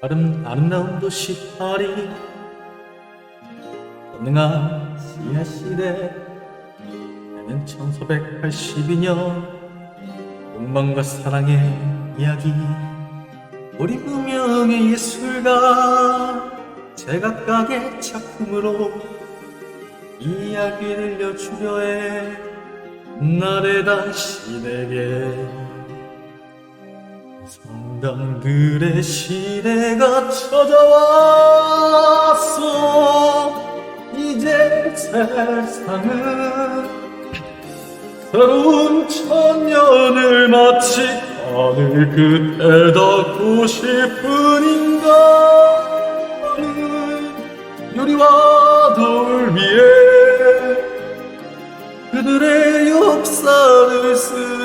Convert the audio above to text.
아름, 아름다운 도시 파리. 가능한 지하시대. 내는 1982년 욕망과 사랑의 이야기. 우리 무명의 예술가 제각각의 작품으로 이야기를 들려주려 해 나를 다시 내게 성당들의 시대가 찾아왔어. 이제 세상은 새로운 천년을 마치 하늘 끝에 닿고 싶은인가? 나는 유리와 돌 위에 그들의 역사를 쓰지